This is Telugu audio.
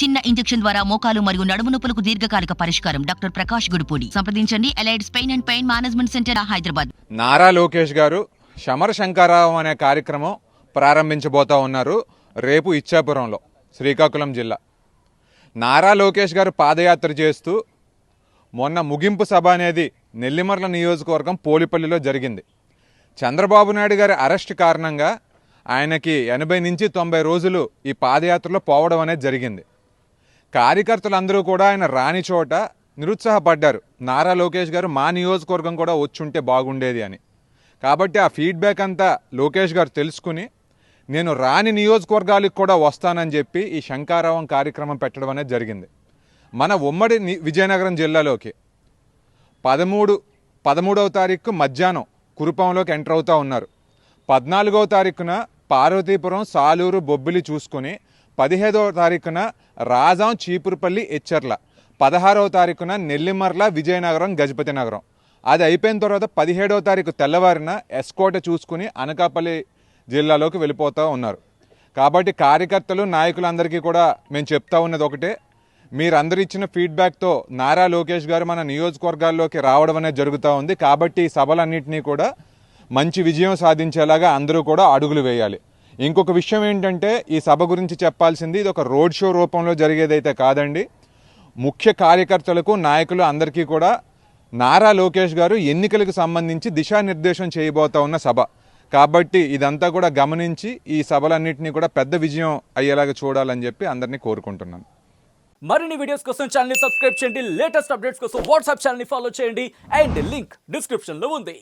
చిన్న ఇంజెక్షన్ ద్వారా మోకాలు మరియు నడుము నొప్పులకు దీర్ఘకాలిక పరిష్కారం. డాక్టర్ ప్రకాష్ గుడిపూడి. సంప్రదించండి. Allied pain and pain management centre Hyderabad. Nara Lokesh garu శమర శంకరావం అనే కార్యక్రమం ప్రారంభించబోతా ఉన్నారు రేపు ఇచ్చాపురంలో శ్రీకాకుళం జిల్లా. నారా లోకేష్ గారు పాదయాత్ర చేస్తూ మొన్న ముగింపు సభ అనేది నెల్లిమర్ల నియోజకవర్గం పోలిపల్లిలో జరిగింది. చంద్రబాబు నాయుడు గారి అరెస్ట్ కారణంగా ఆయనకి ఎనభై నుంచి తొంభై రోజులు ఈ పాదయాత్రలో పోవడం అనేది జరిగింది. కార్యకర్తలందరూ కూడా ఆయన రాని చోట నిరుత్సాహపడ్డారు. నారా లోకేష్ గారు మా నియోజకవర్గం కూడా వచ్చుంటే బాగుండేది అని. కాబట్టి ఆ ఫీడ్బ్యాక్ అంతా లోకేష్ గారు తెలుసుకుని నేను రాని నియోజకవర్గాలకు కూడా వస్తానని చెప్పి ఈ శంకారావం కార్యక్రమం పెట్టడం అనేది జరిగింది. మన ఉమ్మడి విజయనగరం జిల్లాలోకి పదమూడు పదమూడవ తారీఖు మధ్యాహ్నం కురుపంలోకి ఎంటర్ అవుతూ ఉన్నారు. పద్నాలుగవ తారీఖున పార్వతీపురం సాలూరు బొబ్బిలి చూసుకుని పదిహేదవ తారీఖున రాజాం చీపురుపల్లి ఎచ్చర్ల. పదహారవ తారీఖున నెల్లిమర్ల విజయనగరం గజపతి నగరం. అది అయిపోయిన తర్వాత పదిహేడవ తారీఖు తెల్లవారిన ఎస్కోట చూసుకుని అనకాపల్లి జిల్లాలోకి వెళ్ళిపోతూ ఉన్నారు. కాబట్టి కార్యకర్తలు నాయకులందరికీ కూడా మేము చెప్తా ఉన్నది ఒకటే. మీరందరూ ఇచ్చిన ఫీడ్బ్యాక్తో నారా లోకేష్ గారు మన నియోజకవర్గాల్లోకి రావడం అనేది జరుగుతూ ఉంది. కాబట్టి ఈ సభలన్నింటినీ కూడా మంచి విజయం సాధించేలాగా అందరూ కూడా అడుగులు వేయాలి. ఇంకొక విషయం ఏంటంటే ఈ సభ గురించి చెప్పాల్సింది ఇది ఒక రోడ్ షో రూపంలో జరిగేదైతే కాదండి. ముఖ్య కార్యకర్తలకు నాయకులు అందరికీ కూడా నారా లోకేష్ గారు ఎన్నికలకు సంబంధించి దిశానిర్దేశం చేయబోతా ఉన్న సభ. కాబట్టి ఇదంతా కూడా గమనించి ఈ సభలన్నింటినీ కూడా పెద్ద విజయం అయ్యేలాగా చూడాలని చెప్పి అందరినీ కోరుకుంటున్నాను. మరిన్ని వీడియోస్ కోసం ఛానల్ సబ్స్క్రైబ్ చేయండి. లేటెస్ట్ అప్డేట్స్ కోసం వాట్సాప్ ఛానల్ ఫాలో చేయండి. అండ్ లింక్ డిస్క్రిప్షన్లో ఉంది.